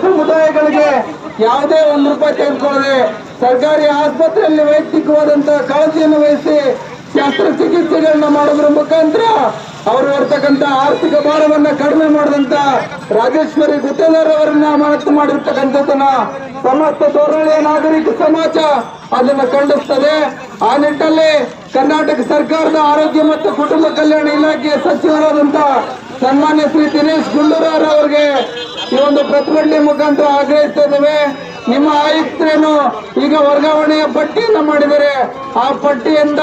ಸಮುದಾಯಗಳಿಗೆ ಯಾವುದೇ ಒಂದು ರೂಪಾಯಿ ತೆಗೆದುಕೊಳ್ಳದೆ ಸರ್ಕಾರಿ ಆಸ್ಪತ್ರೆಯಲ್ಲಿ ವೈಯಕ್ತಿಕವಾದಂತಹ ಕಾಳಜಿಯನ್ನು ವಹಿಸಿ ಶಸ್ತ್ರಚಿಕಿತ್ಸೆಗಳನ್ನ ಮಾಡೋದ್ರ ಮುಖಾಂತರ ಅವರು ಬರ್ತಕ್ಕಂಥ ಆರ್ಥಿಕ ಭಾರವನ್ನ ಕಡಿಮೆ ಮಾಡಿದಂತ ರಾಜೇಶ್ವರಿ ಗುತ್ತೇದಾರ್ ಅವರನ್ನ ಮನಸ್ಸು ಮಾಡಿರ್ತಕ್ಕಂಥದ್ದನ್ನ ಸಮಸ್ತ ತೋರಳಿಯ ನಾಗರಿಕ ಸಮಾಜ ಅದನ್ನ ಖಂಡಿಸ್ತದೆ. ಆ ನಿಟ್ಟಲ್ಲಿ ಕರ್ನಾಟಕ ಸರ್ಕಾರದ ಆರೋಗ್ಯ ಮತ್ತು ಕುಟುಂಬ ಕಲ್ಯಾಣ ಇಲಾಖೆಯ ಸಚಿವರಾದಂತ ಸನ್ಮಾನ್ಯ ಶ್ರೀ ದಿನೇಶ್ ಗುಂಡೂರಾವ್ ಅವರಿಗೆ ಈ ಒಂದು ಪ್ರತಿಭಟನೆ ಮುಖಾಂತರ ಆಗ್ರಹಿಸ್ತಾ ಇದ್ದೇವೆ ನಿಮ್ಮ ಆಯುಕ್ತರೇನು ಈಗ ವರ್ಗಾವಣೆಯ ಪಟ್ಟಿಯನ್ನು ಮಾಡಿದರೆ ಆ ಪಟ್ಟಿಯಿಂದ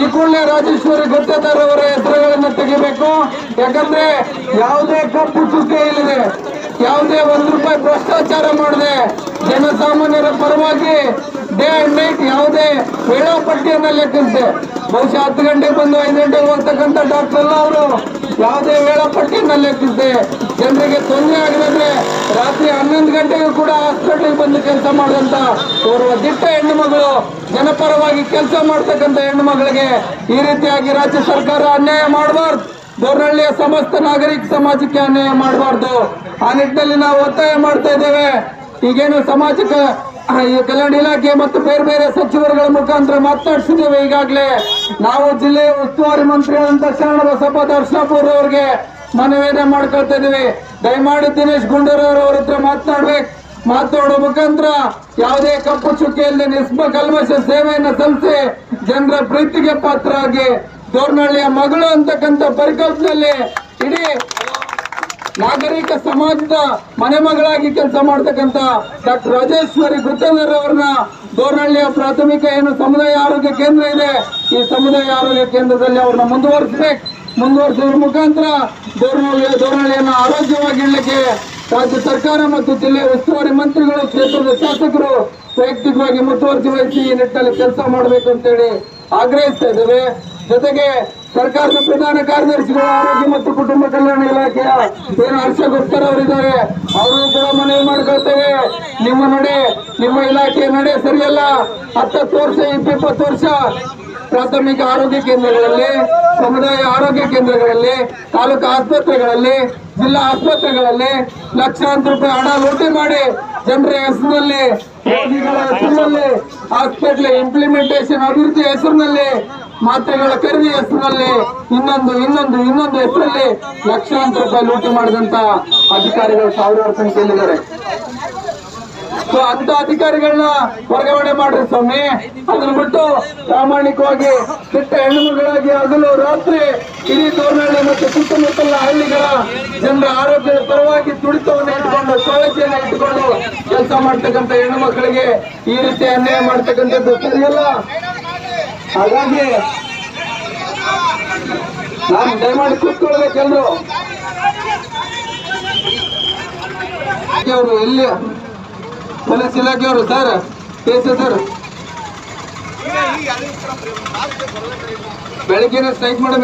ಈ ಕೂಡಲೇ ರಾಜೇಶ್ವರಿ ಗುತ್ತೇದಾರ್ ಅವರ ಹೆಸರುಗಳನ್ನು ತೆಗಿಬೇಕು. ಯಾಕಂದ್ರೆ ಯಾವುದೇ ಕಪ್ಪು ಚುಕ್ಕೆ ಇಲ್ಲಿದೆ, ಯಾವುದೇ ಒಂದು ರೂಪಾಯಿ ಭ್ರಷ್ಟಾಚಾರ ಮಾಡದೆ ಜನಸಾಮಾನ್ಯರ ಪರವಾಗಿ ಡೇ ಅಂಡ್ ನೈಟ್ ಯಾವುದೇ ವೇಳಾಪಟ್ಟಿಯನ್ನ ಲೆಕ್ಕಿಸಿದೆ. ಬಹುಶಃ ಹತ್ತು ಗಂಟೆಗೆ ಬಂದು ಐದು ಗಂಟೆಗೆ ಹೋಗ್ತಕ್ಕಂಥ ಡಾಕ್ಟರ್ ಅವರು ಯಾವುದೇ ವೇಳಾಪಟ್ಟಿನಲ್ಲಿ ಲೆಕ್ಕಿಸಿದೆ ಜನರಿಗೆ ತೊಂದರೆ ಆಗದಂದ್ರೆ ರಾತ್ರಿ ಹನ್ನೊಂದು ಗಂಟೆಗೂ ಕೂಡ ಹಾಸ್ಪಿಟಲ್ಗೆ ಬಂದು ಕೆಲಸ ಮಾಡಿದಂತ ಓರ್ವ ದಿಟ್ಟ ಹೆಣ್ಣು ಮಗಳು ಜನಪರವಾಗಿ ಕೆಲಸ ಮಾಡ್ತಕ್ಕಂಥ ಹೆಣ್ಣು ಮಗಳಿಗೆ ಈ ರೀತಿಯಾಗಿ ರಾಜ್ಯ ಸರ್ಕಾರ ಅನ್ಯಾಯ ಮಾಡಬಾರ್ದು. ದೋರ್ನಹಳ್ಳಿಯ ಸಮಸ್ತ ನಾಗರಿಕ ಸಮಾಜಕ್ಕೆ ಅನ್ಯಾಯ ಮಾಡಬಾರ್ದು. ಆ ನಿಟ್ಟಿನಲ್ಲಿ ನಾವು ಒತ್ತಾಯ ಮಾಡ್ತಾ ಇದ್ದೇವೆ. ಈಗೇನು ಸಾಮಾಜಿಕ ಆ, ಈ ಕಲ್ಯಾಣ ಇಲಾಖೆ ಮತ್ತು ಬೇರೆ ಬೇರೆ ಸಚಿವರುಗಳ ಮುಖಾಂತರ ಮಾತನಾಡಿಸಿದ್ದೇವೆ. ಈಗಾಗಲೇ ನಾವು ಜಿಲ್ಲೆಯ ಉಸ್ತುವಾರಿ ಮಂತ್ರಿ ಆದಂತ ಶರಣಬಸಪ್ಪ ದರ್ಶನಾಪುರ ಅವರಿಗೆ ಮನವಿಯನ್ನ ಮಾಡ್ಕೊಳ್ತಾ ಇದ್ದೀವಿ. ದಯಮಾಡಿ ದಿನೇಶ್ ಗುಂಡೂರಾವ್ ಅವ್ರ ಹತ್ರ ಮಾತನಾಡ್ಬೇಕು. ಮಾತನಾಡುವ ಮುಖಾಂತರ ಯಾವುದೇ ಕಪ್ಪು ಚುಕ್ಕಿಯಲ್ಲಿ ನಿಸ್ಮ ಕಲ್ಮಶ ಸೇವೆಯನ್ನು ಸಲ್ಲಿಸಿ ಜನರ ಪ್ರೀತಿಗೆ ಪಾತ್ರರಾಗಿ ದೋರ್ನಹಳ್ಳಿಯ ಮಗಳು ಅಂತಕ್ಕಂಥ ಪರಿಕಲ್ಪನೆಯಲ್ಲಿ ಇಡೀ ನಾಗರಿಕ ಸಮಾಜದ ಮನೆ ಮಗಳಾಗಿ ಕೆಲಸ ಮಾಡ್ತಕ್ಕಂತ ಡಾಕ್ಟರ್ ರಾಜೇಶ್ವರಿ ಗುತ್ತಂದರ್ ಅವರನ್ನ ಗೋರ್ನಹಳ್ಳಿಯ ಪ್ರಾಥಮಿಕ ಏನು ಸಮುದಾಯ ಆರೋಗ್ಯ ಕೇಂದ್ರ ಇದೆ, ಈ ಸಮುದಾಯ ಆರೋಗ್ಯ ಕೇಂದ್ರದಲ್ಲಿ ಅವ್ರನ್ನ ಮುಂದುವರಿಸಬೇಕು. ಮುಂದುವರಿಸುವ ಮುಖಾಂತರ ದೋರ್ನಹಳ್ಳಿ ಗೋರ್ನಹಳ್ಳಿಯನ್ನು ಆರೋಗ್ಯವಾಗಿ ಇಡಲಿಕ್ಕೆ ರಾಜ್ಯ ಸರ್ಕಾರ ಮತ್ತು ಜಿಲ್ಲೆಯ ಉಸ್ತುವಾರಿ ಮಂತ್ರಿಗಳು, ಕ್ಷೇತ್ರದ ಶಾಸಕರು ವೈಯಕ್ತಿಕವಾಗಿ ಮುತುವರ್ಜಿ ವಹಿಸಿ ಈ ನಿಟ್ಟಿನಲ್ಲಿ ಕೆಲಸ ಮಾಡಬೇಕು ಅಂತೇಳಿ ಆಗ್ರಹಿಸ್ತಾ ಇದ್ದೇವೆ. ಜೊತೆಗೆ ಸರ್ಕಾರದ ಪ್ರಧಾನ ಕಾರ್ಯದರ್ಶಿಗಳು ಆರೋಗ್ಯ ಮತ್ತು ಕುಟುಂಬ ಕಲ್ಯಾಣ ಇಲಾಖೆಯ ಏನು ಹರ್ಷ ಗುಪ್ತರ್ ಅವರಿದ್ದಾರೆ, ಅವರು ಕೂಡ ಮನವಿ ಮಾಡ್ಕೊಳ್ತೇವೆ. ನಿಮ್ಮ ನಡೆ, ನಿಮ್ಮ ಇಲಾಖೆಯ ನಡೆ ಸರಿಯಲ್ಲ. ಹತ್ತತ್ತು ವರ್ಷ, ಇಪ್ಪತ್ತು ವರ್ಷ ಪ್ರಾಥಮಿಕ ಆರೋಗ್ಯ ಕೇಂದ್ರಗಳಲ್ಲಿ, ಸಮುದಾಯ ಆರೋಗ್ಯ ಕೇಂದ್ರಗಳಲ್ಲಿ, ತಾಲೂಕು ಆಸ್ಪತ್ರೆಗಳಲ್ಲಿ, ಜಿಲ್ಲಾ ಆಸ್ಪತ್ರೆಗಳಲ್ಲಿ ಲಕ್ಷಾಂತರ ರೂಪಾಯಿ ಹಣ ಲೂಟಿ ಮಾಡಿ ಜನರ ಹೆಸರಿನಲ್ಲಿ, ರೋಗಿಗಳ ಹೆಸರಿನಲ್ಲಿ, ಹಾಸ್ಪಿಟ್ಲ್ ಇಂಪ್ಲಿಮೆಂಟೇಷನ್ ಅಭಿವೃದ್ಧಿ ಹೆಸರಿನಲ್ಲಿ ಮಾತ್ರೆಗಳ ಖರೀದಿ ಹೆಸರಿನಲ್ಲಿ ಇನ್ನೊಂದು ಇನ್ನೊಂದು ಇನ್ನೊಂದು ಹೆಸರಲ್ಲಿ ಲಕ್ಷಾಂತರ ರೂಪಾಯಿ ಲೂಟಿ ಮಾಡಿದಂತ ಅಧಿಕಾರಿಗಳು ಸಾವಿರಾರು ಸಂಖ್ಯೆಯಲ್ಲಿದ್ದಾರೆ. ಸೊ ಅಂತ ಅಧಿಕಾರಿಗಳನ್ನ ವರ್ಗಾವಣೆ ಮಾಡ್ರಿ ಸ್ವಾಮಿ. ಅದನ್ನ ಬಿಟ್ಟು ಪ್ರಾಮಾಣಿಕವಾಗಿ ಕೆಟ್ಟ ಹೆಣ್ಣುಮಗಳಾಗಿ ಹಗಲು ರಾತ್ರಿ ಇಡೀ ತೋರ್ನಹಳ್ಳಿ ಮತ್ತು ಸುತ್ತಮುತ್ತಲ ಹಳ್ಳಿಗಳ ಜನರ ಆರೋಗ್ಯದ ಪರವಾಗಿ ತುಡಿತವನ್ನು ಇಟ್ಕೊಂಡು ಕಾಳಜಿಯನ್ನು ಇಟ್ಟುಕೊಂಡು ಕೆಲಸ ಮಾಡ್ತಕ್ಕಂಥ ಹೆಣ್ಣು ಮಕ್ಕಳಿಗೆ ಈ ರೀತಿ ಅನ್ಯಾಯ ಮಾಡ್ತಕ್ಕಂಥದ್ದು ಸರಿಯಲ್ಲ. ಹಾಗಾಗಿ ನಾನು ದಯಮಾಡಿ ಕೂತ್ಕೊಳ್ಬೇಕು ಎಲ್ರು. ಅವರು ಎಲ್ಲಿ? ಪೊಲೀಸ್ ಇಲಾಖೆಯವರು ಸರ್ ಕೇಸ ಸರ್. ಬೆಳಗ್ಗೆನೆ ಸ್ಟ್ರೈಕ್ ಮಾಡಬೇಕು.